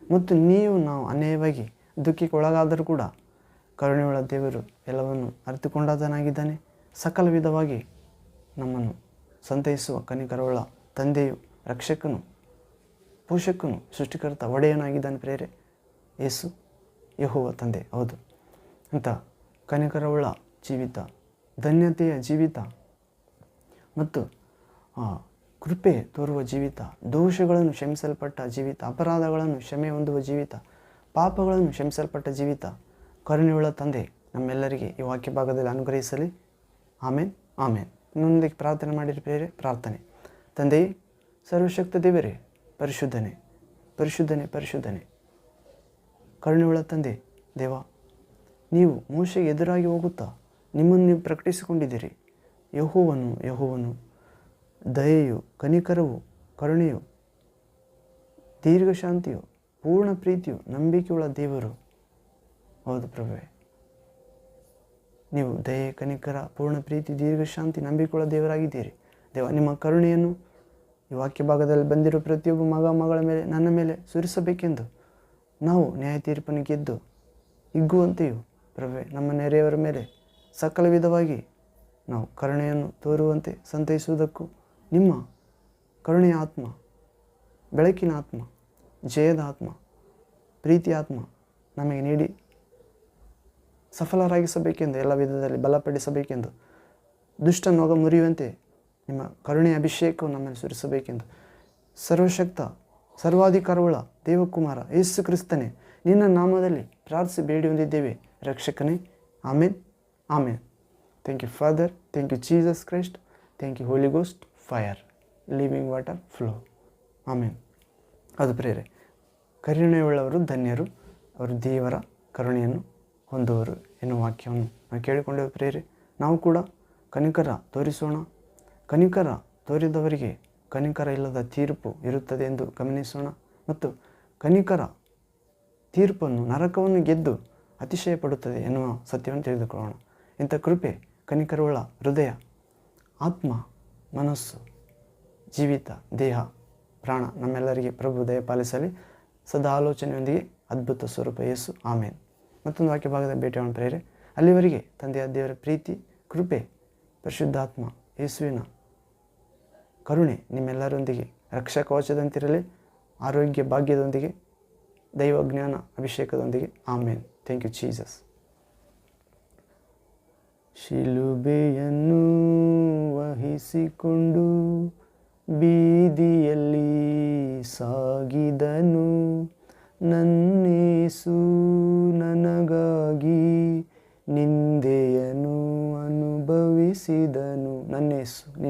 ಮತ್ತು ನೀವು ನಾವು ಅನ್ಯಾಯವಾಗಿ ದುಃಖಕ್ಕೆ ಒಳಗಾದರೂ ಕೂಡ ಕರುಣೆಯುಳ್ಳ ದೇವರು ಎಲ್ಲವನ್ನು ಅರಿತುಕೊಂಡಾದನಾಗಿದ್ದಾನೆ ಸಕಲ ವಿಧವಾಗಿ ನಮ್ಮನ್ನು ಸಂತೈಸುವ ಕನಿಕರವುಳ್ಳ ತಂದೆಯು ರಕ್ಷಕನು ಪೋಷಕನು ಸೃಷ್ಟಿಕರ್ತ ಒಡೆಯನಾಗಿದ್ದಾನೆ ಪ್ರೇರೆ ಯೇಸು ಯಹೋವ ತಂದೆ. ಹೌದು. ಅಂತ ಕನಿಕರವುಳ್ಳ ಜೀವಿತ, ಧನ್ಯತೆಯ ಜೀವಿತ ಮತ್ತು ಕೃಪೆ ತೋರುವ ಜೀವಿತ, ದೋಷಗಳನ್ನು ಕ್ಷಮಿಸಲ್ಪಟ್ಟ ಜೀವಿತ, ಅಪರಾಧಗಳನ್ನು ಕ್ಷಮೆ ಹೊಂದುವ ಜೀವಿತ, ಪಾಪಗಳನ್ನು ಕ್ಷಮಿಸಲ್ಪಟ್ಟ ಜೀವಿತ, ಕರುಣೆಯುಳ್ಳ ತಂದೆ ನಮ್ಮೆಲ್ಲರಿಗೆ ಈ ವಾಕ್ಯ ಭಾಗದಲ್ಲಿ ಅನುಗ್ರಹಿಸಲಿ. ಆಮೇನ್. ಆಮೇನ್. ಇನ್ನೊಂದಕ್ಕೆ ಪ್ರಾರ್ಥನೆ ಮಾಡಿರಿ ಪ್ರೇರೆ ಪ್ರಾರ್ಥನೆ. ತಂದೆಯೇ, ಸರ್ವಶಕ್ತ ದೇವರೇ ಪರಿಶುದ್ಧನೆ ಪರಿಶುದ್ಧನೆ ಪರಿಶುದ್ಧನೆ. ಕರುಣೆಯುಳ್ಳ ತಂದೆ, ದೇವ, ನೀವು ಮೋಶೆಗೆ ಎದುರಾಗಿ ಹೋಗುತ್ತಾ? ನಿಮ್ಮನ್ನು ನೀವು ಪ್ರಕಟಿಸಿಕೊಂಡಿದ್ದೀರಿ. ಯಹೋವನು ಯಹೋವನು, ದಯೆಯು, ಕನಿಕರವು, ಕರುಣೆಯು, ದೀರ್ಘಶಾಂತಿಯು, ಪೂರ್ಣ ಪ್ರೀತಿಯು ನಂಬಿಕೆಯುಳ್ಳ ದೇವರು. ಹೌದು ಪ್ರಭುವೆ. ನೀವು ದಯೆ, ಕನಿಕರ, ಪೂರ್ಣ ಪ್ರೀತಿ, ದೀರ್ಘಶಾಂತಿ, ನಂಬಿಕೆಯುಳ್ಳ ದೇವರಾಗಿದ್ದೀರಿ. ದೇವ, ನಿಮ್ಮ ಕರುಣೆಯನ್ನು ಈ ವಾಕ್ಯ ಭಾಗದಲ್ಲಿ ಬಂದಿರೋ ಪ್ರತಿಯೊಬ್ಬ ಮಗ ಮಗಳ ಮೇಲೆ, ನನ್ನ ಮೇಲೆ ಸುರಿಸಬೇಕೆಂದು ನಾವು ನ್ಯಾಯ ತೀರ್ಪನ್ನು ಗೆದ್ದು ಹಿಗ್ಗುವಂತೆಯೂ ಪ್ರಭೆ, ನಮ್ಮ ನೆರೆಯವರ ಮೇಲೆ ಸಕಲ ವಿಧವಾಗಿ ನಾವು ಕರುಣೆಯನ್ನು ತೋರುವಂತೆ ಸಂತೈಸುವುದಕ್ಕೂ ನಿಮ್ಮ ಕರುಣೆಯ ಆತ್ಮ, ಬೆಳಕಿನ ಆತ್ಮ, ಜಯದ ಆತ್ಮ ಪ್ರೀತಿ ಆತ್ಮ ನಮಗೆ ನೀಡಿ ಸಫಲರಾಗಿಸಬೇಕೆಂದು, ಎಲ್ಲ ವಿಧದಲ್ಲಿ ಬಲಪಡಿಸಬೇಕೆಂದು ದುಷ್ಟನೊಗ ಮುರಿಯುವಂತೆ ನಿಮ್ಮ ಕರುಣೆಯ ಅಭಿಷೇಕವು ನಮ್ಮನ್ನು ಸುರಿಸಬೇಕೆಂದು. ಸರ್ವಶಕ್ತ, ಸರ್ವಾಧಿಕಾರವುಳ್ಳ ದೇವಕುಮಾರ ಯೇಸು ಕ್ರಿಸ್ತನೇ, ನಿನ್ನ ನಾಮದಲ್ಲಿ ಪ್ರಾರ್ಥಿಸಿ ಬೇಡಿ ಹೊಂದಿದ್ದೇವೆ. ರಕ್ಷಕನೇ, amen amen. Thank you father thank you Jesus Christ thank you Holy Ghost fire living water flow amen. ಅದು ಪ್ರೇರೆ, ಕರುಣೆಯುಳ್ಳವರು, ಧನ್ಯರು, ಅವರು ದೇವರ ಕರುಣೆಯನ್ನು ಹೊಂದುವರು ಎನ್ನುವ ವಾಕ್ಯವನ್ನು ನಾವು ಕೇಳಿಕೊಂಡೆವು ಪ್ರೇರೆ. ನಾವು ಕೂಡ ಕನಿಕರ ತೋರಿಸೋಣ. ಕನಿಕರ, ತೋರಿದವರಿಗೆ ಕನಿಕರ ಇಲ್ಲದ ತೀರ್ಪು ಇರುತ್ತದೆ ಎಂದು ಗಮನಿಸೋಣ. ಮತ್ತು ಕನಿಕರ ತೀರ್ಪನ್ನು ನರಕವನ್ನು ಗೆದ್ದು ಅತಿಶಯ ಪಡುತ್ತದೆ ಎನ್ನುವ ಸತ್ಯವನ್ನು ತಿಳಿದುಕೊಳ್ಳೋಣ. ಇಂಥ ಕೃಪೆ ಕನಿಕರುಳ್ಳ ಹೃದಯ, ಆತ್ಮ, ಮನಸ್ಸು, ಜೀವಿತ, ದೇಹ, ಪ್ರಾಣ ನಮ್ಮೆಲ್ಲರಿಗೆ ಪ್ರಭು ದಯ ಪಾಲಿಸಲಿ. ಸದಾ ಆಲೋಚನೆಯೊಂದಿಗೆ ಅದ್ಭುತ ಸ್ವರೂಪ ಯೇಸು. ಆಮೇನ್. ಮತ್ತೊಂದು ವಾಕ್ಯ ಭಾಗದ ಭೇಟಿಯನ್ನು ಪ್ರೇರೆ ಅಲ್ಲಿವರೆಗೆ ತಂದೆಯ ದೇವರ ಪ್ರೀತಿ, ಕೃಪೆ, ಪರಿಶುದ್ಧಾತ್ಮ ಯೇಸುವಿನ ಕರುಣೆ ನಿಮ್ಮೆಲ್ಲರೊಂದಿಗೆ ರಕ್ಷಾ ಕವಚದಂತಿರಲಿ ಆರೋಗ್ಯ ಭಾಗ್ಯದೊಂದಿಗೆ, ದೈವಜ್ಞಾನ ಅಭಿಷೇಕದೊಂದಿಗೆ. ಆಮೇನ್. Thank you Jesus. ಶಿಲುಬೆಯನ್ನು ವಹಿಸಿಕೊಂಡು ಬೀದಿಯಲ್ಲಿ ಸಾಗಿದನು. ನನ್ನೇಸು ನನಗಾಗಿ ನಿಂದೆಯನ್ನು ಅನುಭವಿಸಿದನು. ನನ್ನೇಸು